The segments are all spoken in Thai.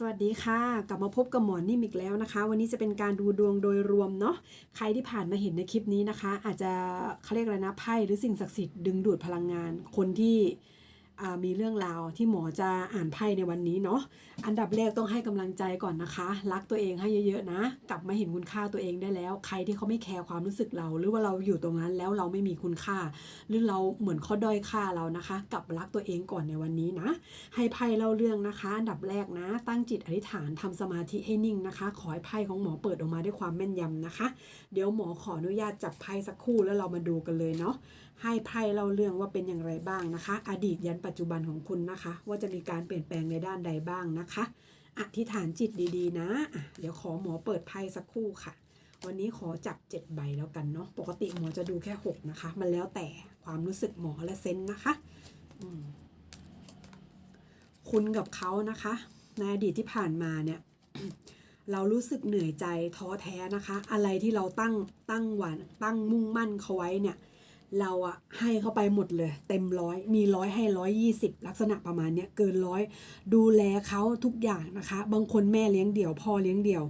สวัสดีค่ะ กลับมาพบกับหมอนิ่มอีกแล้วนะคะ วันนี้จะเป็นการดูดวงโดยรวมเนาะใครที่ผ่านมาเห็นในคลิปนี้นะคะ อาจจะเขาเรียกอะไรนะไพ่หรือสิ่งศักดิ์สิทธิ์ดึงดูดพลังงาน คนที่ มีเรื่องราวที่หมอจะอ่านไพ่ในวันนี้เนาะ อันดับแรกต้องให้กำลังใจก่อนนะคะ รักตัวเองให้เยอะๆนะ กลับมาเห็นคุณค่าตัวเองได้แล้ว ใครที่เขาไม่แคร์ความรู้สึกเรา หรือว่าเราอยู่ตรงนั้นแล้วเราไม่มีคุณค่า หรือเราเหมือนเขาด้อยค่าเรานะคะ กลับรักตัวเองก่อนในวันนี้นะ ให้ไพ่เล่าเรื่องนะคะ อันดับแรกนะ ตั้งจิตอธิษฐานทำสมาธิให้นิ่งนะคะ ขอให้ไพ่ของหมอเปิดออกมาด้วยความแม่นยำนะคะ เดี๋ยวหมอขออนุญาตจับไพ่สักครู่แล้วเรามาดูกันเลยเนาะ ให้ไพ่เล่าเรื่องว่าเป็นอย่างไรบ้างนะคะ อดีตยันปัจจุบันของคุณนะคะ ว่าจะมีการเปลี่ยนแปลงในด้านใดบ้างนะคะ อธิษฐานจิตดีๆ นะะเดี๋ยวขอหมอเปิดไพ่สักครู่ค่ะ วันนี้ขอจับ 7 ใบแล้วกันเนาะปกติหมอจะดูแค่ 6 นะคะ มันแล้วแต่ความรู้สึกหมอและเซนนะคะคุณกับเขานะคะ ในอดีตที่ผ่านมาเนี่ยเรารู้สึกเหนื่อยใจท้อแท้นะคะ อะไรที่เราตั้งตั้งหวันตั้งมุ่งมั่นเขาไว้เนี่ย เราอะให้เขาไปหมดเลย เต็มร้อยมีร้อยให้ร้อยยี่สิบลักษณะประมาณเนี้ยเกินร้อยดูแลเขาทุกอย่างนะคะ บางคนแม่เลี้ยงเดี่ยวพ่อเลี้ยงเดี่ยว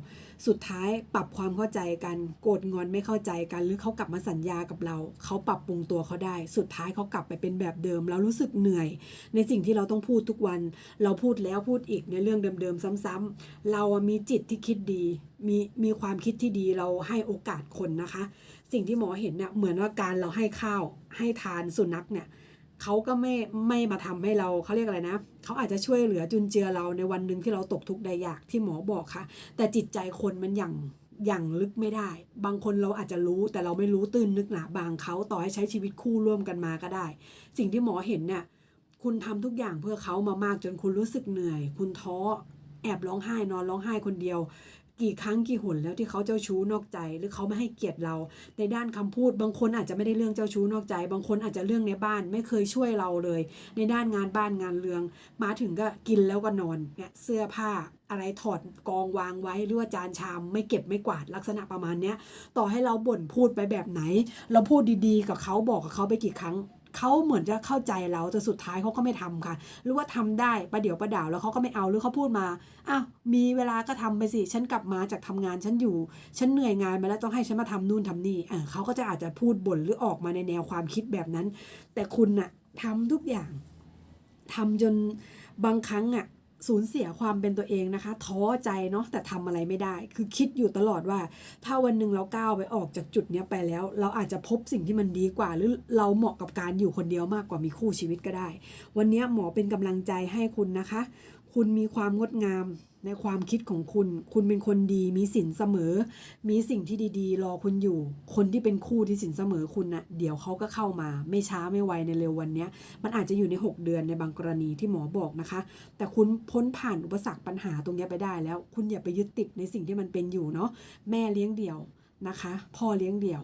สุดท้ายปรับความเข้าใจกันโกรธงอนไม่เข้าใจกัน หรือเขากลับมาสัญญากับเรา เขาปรับปรุงตัวเขาได้ สุดท้ายเขากลับไปเป็นแบบเดิมเรารู้สึกเหนื่อย ในสิ่งที่เราต้องพูดทุกวัน เราพูดแล้วพูดอีกในเรื่องเดิมๆซ้ำๆเราอะมีจิตที่คิดดีมีมีความคิดที่ดีเราให้โอกาสคนนะคะ สิ่งที่หมอเห็นเนี่ยเหมือนว่าการเราให้ข้าวให้ทานสุนัขเนี่ย เขาก็ไม่ไม่มาทำให้เราเขาเรียกอะไรนะเขาอาจจะช่วยเหลือจุนเจือเราในวันหนึ่งที่เราตกทุกข์ได้ยากที่หมอบอกค่ะ แต่จิตใจคนมันอย่างอย่างลึกไม่ได้ บางคนเราอาจจะรู้แต่เราไม่รู้ตื้นนึกหนาบางเขาต่อให้ใช้ชีวิตคู่ร่วมกันมาก็ได้ สิ่งที่หมอเห็นเนี่ยคุณทำทุกอย่างเพื่อเขามามากจนคุณรู้สึกเหนื่อย คุณท้อแอบร้องไห้นอนร้องไห้คนเดียว กี่ครั้งกี่หนแล้วที่เขาเจ้าชู้นอกใจ หรือเขาไม่ให้เกียรติเรา ในด้านคำพูด บางคนอาจจะไม่ได้เรื่องเจ้าชู้นอกใจ บางคนอาจจะเรื่องในบ้านไม่เคยช่วยเราเลย ในด้านงานบ้านงานเรือง มาถึงก็กินแล้วก็นอนเนี่ยเสื้อผ้าอะไรถอดกองวางไว้หรือว่าจานชามไม่เก็บไม่กวาดลักษณะประมาณเนี้ยต่อให้เราบ่นพูดไปแบบไหน เราพูดดีๆ กับเขาบอกกับเขาไปกี่ครั้ง เขาเหมือนจะเข้าใจเราแต่สุดท้ายเขาก็ไม่ทำค่ะ หรือว่าทำได้ประเดี๋ยวประดาวแล้วเขาก็ไม่เอาหรือเขาพูดมาอ้าวมีเวลาก็ทำไปสิ ฉันกลับมาจากทำงานฉันอยู่ ฉันเหนื่อยงานมาแล้วต้องให้ฉันมาทำนู่นทำนี่เออเขาก็จะอาจจะพูดบ่นหรือออกมาในแนวความคิดแบบนั้น แต่คุณน่ะทำทุกอย่างทำจนบางครั้งอะ สูญเสียความเป็นตัวเองนะคะ ท้อใจเนาะแต่ทำอะไรไม่ได้ คือคิดอยู่ตลอดว่า ถ้าวันหนึ่งเราก้าวไปออกจากจุดเนี้ยไปแล้ว เราอาจจะพบสิ่งที่มันดีกว่า หรือเราเหมาะกับการอยู่คนเดียวมากกว่ามีคู่ชีวิตก็ได้ วันเนี้ยหมอเป็นกำลังใจให้คุณนะคะ คุณมีความงดงามในความคิดของคุณ คุณเป็นคนดี มีสินเสมอ มีสิ่งที่ดีๆ รอคุณอยู่ คนที่เป็นคู่ที่สินเสมอคุณนะ่ะ เดี๋ยวเขาก็เข้ามา ไม่ช้าไม่ไวในเร็ววันเนี้ยมันอาจจะอยู่ใน 6 เดือนในบางกรณีที่หมอบอกนะคะ แต่คุณพ้นผ่านอุปสรรคปัญหาตรงนี้ไปได้แล้ว คุณอย่าไปยึดติดในสิ่งที่มันเป็นอยู่เนาะ แม่เลี้ยงเดี่ยวนะคะ พ่อเลี้ยงเดี่ยว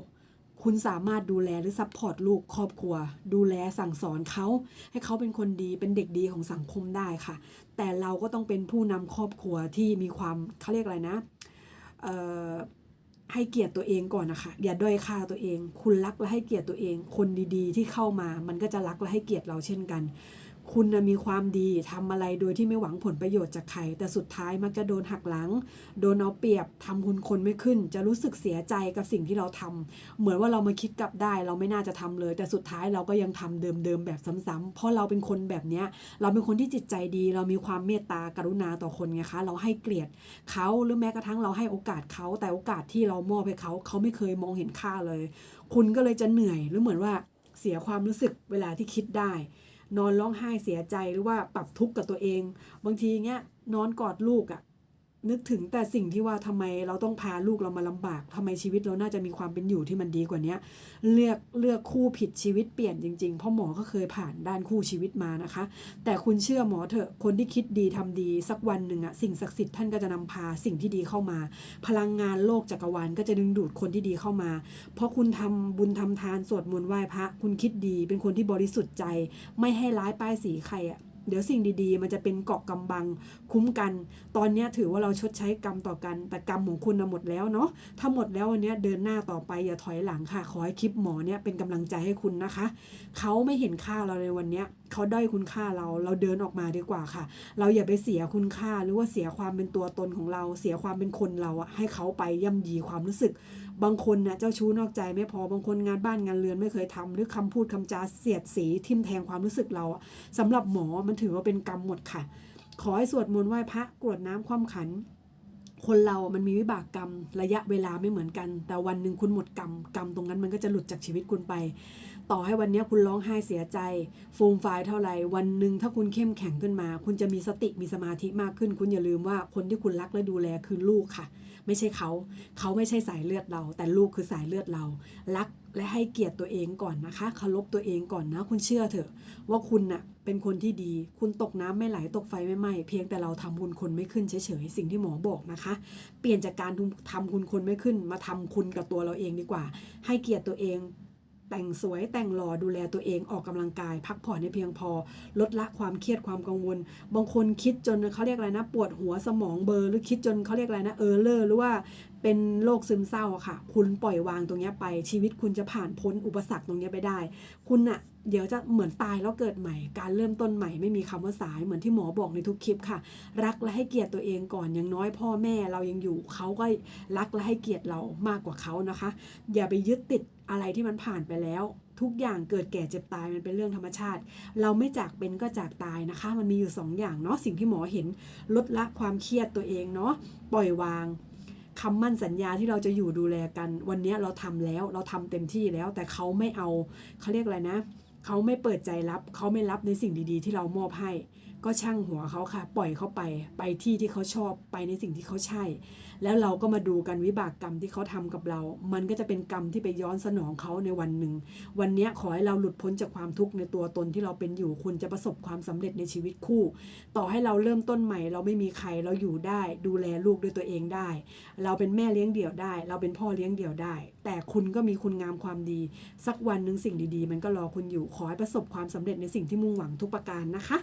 คุณสามารถดูแลหรือซัพพอร์ตลูกครอบครัว ดูแลสั่งสอนเขา ให้เขาเป็นคนดีเป็นเด็กดีของสังคมได้ค่ะ แต่เราก็ต้องเป็นผู้นำครอบครัวที่มีความเขาเรียกอะไรนะให้เกียรติตัวเองก่อนนะคะ อย่าด้อยค่าตัวเอง คุณรักและให้เกียรติตัวเอง คนดีๆ ที่เข้ามา มันก็จะรักและให้เกียรติเราเช่นกัน คุณนะมีความดีทำอะไรโดยที่ไม่หวังผลประโยชน์จากใคร แต่สุดท้ายมักจะโดนหักหลัง โดนเอาเปรียบทำคุณคนไม่ขึ้น จะรู้สึกเสียใจกับสิ่งที่เราทำเหมือนว่าเรามาคิดกลับได้ เราไม่น่าจะทำเลย แต่สุดท้ายเราก็ยังทำเดิมๆแบบซ้ำๆเพราะเราเป็นคนแบบเนี้ยเราเป็นคนที่จิตใจดี เรามีความเมตตากรุณาต่อคนไงคะ เราให้เกลียรติเขาหรือแม้กระทั่งเราให้โอกาสเขาแต่โอกาสที่เรามอบให้เขาเขาไม่เคยมองเห็นค่าเลย คุณก็เลยจะเหนื่อยหรือเหมือนว่าเสียความรู้สึกเวลาที่คิดได้ นอนร้องไห้เสียใจหรือว่าปรับทุกข์กับตัวเอง บางทีเงี้ยนอนกอดลูกอะ่ะ นึกถึงแต่สิ่งที่ว่าทำไมเราต้องพาลูกเรามาลำบากทำไมชีวิตเราน่าจะมีความเป็นอยู่ที่มันดีกว่าเนี้ย เลือกเลือกคู่ผิดชีวิตเปลี่ยนจริงๆ เพราะหมอก็เคยผ่านด้านคู่ชีวิตมานะคะ แต่คุณเชื่อหมอเถอะคนที่คิดดีทำดีสักวันหนึ่งอะสิ่งศักดิ์สิทธิ์ท่านก็จะนำพาสิ่งที่ดีเข้ามา พลังงานโลกจักรวาลก็จะดึงดูดคนที่ดีเข้ามา เพราะคุณทำบุญทำทานสวดมนต์ไหว้พระ คุณคิดดีเป็นคนที่บริสุทธิ์ใจ ไม่ให้ร้ายป้ายสีใครอะ เดี๋ยวสิ่งดีๆ มันจะเป็นเกาะกำบังคุ้มกัน ตอนนี้ถือว่าเราชดใช้กรรมต่อกัน แต่กรรมของคุณหมดแล้วเนาะถ้าหมดแล้ววันเนี้ยเดินหน้าต่อไปอย่าถอยหลังค่ะ ขอให้คลิปหมอเนี่ยเป็นกำลังใจให้คุณนะคะ เขาไม่เห็นค่าเราในวันเนี้ยเขาด้อยคุณค่าเราเราเดินออกมาดีกว่าค่ะ เราอย่าไปเสียคุณค่าหรือว่าเสียความเป็นตัวตนของเรา เสียความเป็นคนเราอะให้เขาไปย่ำยีความรู้สึก บางคนนะเจ้าชู้นอกใจไม่พอบางคนงานบ้านงานเรือนไม่เคยทำหรือคำพูดคำจาเสียดสีทิ่มแทงความรู้สึกเราอะสำหรับหมอมันถือว่าเป็นกรรมหมดค่ะ ขอให้สวดมนต์ไหว้พระกรวดน้ำความขันคนเรามันมีวิบากกรรมระยะเวลาไม่เหมือนกัน แต่วันหนึ่งคุณหมดกรรม กรรมตรงนั้นมันก็จะหลุดจากชีวิตคุณไป ต่อให้วันนี้คุณร้องไห้เสียใจ โฟูมฟายเท่าไหร่วันหนึ่งถ้าคุณเข้มแข็งขึ้นมา คุณจะมีสติมีสมาธิมากขึ้น คุณอย่าลืมว่าคนที่คุณรักและดูแลคือลูกค่ะ ไม่ใช่เขา เขาไม่ใช่สายเลือดเรา แต่ลูกคือสายเลือดเรา รักและให้เกียรติตัวเองก่อนนะคะเคารพตัวเองก่อนนะ คุณเชื่อเถอะ ว่าคุณน่ะเป็นคนที่ดี คุณตกน้ำไม่ไหลตกไฟไม่ไหม้เพียงแต่เราทำคุณคนไม่ขึ้นเฉยๆสิ่งที่หมอบอกนะคะ เปลี่ยนจากการทำคุณคนไม่ขึ้นมาทำคุณกับตัวเราเองดีกว่า ให้เกียรติตัวเอง แต่งสวยแต่งหล่อดูแลตัวเองออกกำลังกาย พักผ่อนให้เพียงพอ ลดละความเครียดความกังวล บางคนคิดจนเขาเรียกอะไรนะ ปวดหัวสมองเบอร์หรือคิดจนเขาเรียกอะไรนะเออเลอร์หรือว่าเป็นโรคซึมเศร้าค่ะ คุณปล่อยวางตรงนี้ไป ชีวิตคุณจะผ่านพ้นอุปสรรคตรงนี้ไปได้ คุณอะเดี๋ยวจะเหมือนตายแล้วเกิดใหม่ การเริ่มต้นใหม่ไม่มีคำว่าสายเหมือนที่หมอบอกในทุกคลิปค่ะ รักและให้เกียรติตัวเองก่อนอย่างน้อยพ่อแม่เรายังอยู่เขาก็รักและให้เกียรติเรามากกว่าเขานะคะ อย่าไปยึดติด อะไรที่มันผ่านไปแล้ว ทุกอย่างเกิดแก่เจ็บตายมันเป็นเรื่องธรรมชาติ เราไม่จากเป็นก็จากตายนะคะ มันมีอยู่สองอย่างเนาะสิ่งที่หมอเห็นลดละความเครียดตัวเองเนาะปล่อยวางคำมั่นสัญญาที่เราจะอยู่ดูแลกัน วันนี้เราทำแล้วเราทำเต็มที่แล้ว แต่เขาไม่เอาเขาเรียกอะไรนะเขาไม่เปิดใจรับเขาไม่รับในสิ่งดี ๆ ที่เรามอบให้ ก็ช่างหัวเขาค่ะ ปล่อยเขาไป ไปที่ที่เขาชอบไปในสิ่งที่เขาใช่ แล้วเราก็มาดูกันวิบากกรรมที่เขาทำกับเรา มันก็จะเป็นกรรมที่ไปย้อนสนองเขาในวันหนึ่ง วันนี้ขอให้เราหลุดพ้นจากความทุกข์ในตัวตนที่เราเป็นอยู่คุณจะประสบความสำเร็จในชีวิตคู่ ต่อให้เราเริ่มต้นใหม่ เราไม่มีใครเราอยู่ได้ ดูแลลูกด้วยตัวเองได้ เราเป็นแม่เลี้ยงเดี่ยวได้ เราเป็นพ่อเลี้ยงเดี่ยวได้ แต่คุณก็มีคุณงามความดี สักวันหนึ่งสิ่งดีๆ มันก็รอคุณอยู่ขอให้ประสบความสำเร็จในสิ่งที่มุ่งหวังทุกประการนะคะ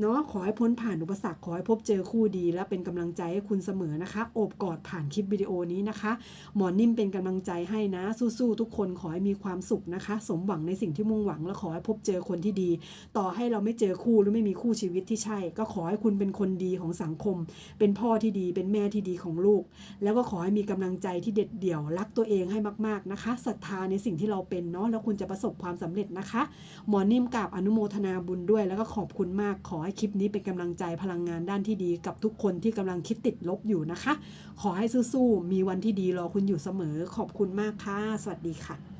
เนาะขอให้พ้นผ่านอุปสรรคขอให้พบเจอคู่ดี และเป็นกำลังใจให้คุณเสมอนะคะ โอบกอดผ่านคลิปวิดีโอนี้นะคะ หมอนิ่มเป็นกำลังใจให้นะ สู้ๆทุกคนขอให้มีความสุขนะคะ สมหวังในสิ่งที่มุ่งหวังและขอให้พบเจอคนที่ดี ต่อให้เราไม่เจอคู่หรือไม่มีคู่ชีวิตที่ใช่ ก็ขอให้คุณเป็นคนดีของสังคม เป็นพ่อที่ดี เป็นแม่ที่ดีของลูก แล้วก็ขอให้มีกำลังใจที่เด็ดเดี่ยวรักตัวเองให้มามากๆนะคะศรัทธาในสิ่งที่เราเป็นเนาะแล้วคุณจะประสบความสำเร็จนะคะ หมอนิ่มกราบอนุโมทนาบุญด้วย แล้วก็ขอบคุณมากขอให้คลิปนี้เป็นกำลังใจพลังงานด้านที่ดี กับทุกคนที่กำลังคิดติดลบอยู่นะคะ ขอให้สู้ๆมีวันที่ดีรอคุณอยู่เสมอ ขอบคุณมากค่ะ สวัสดีค่ะ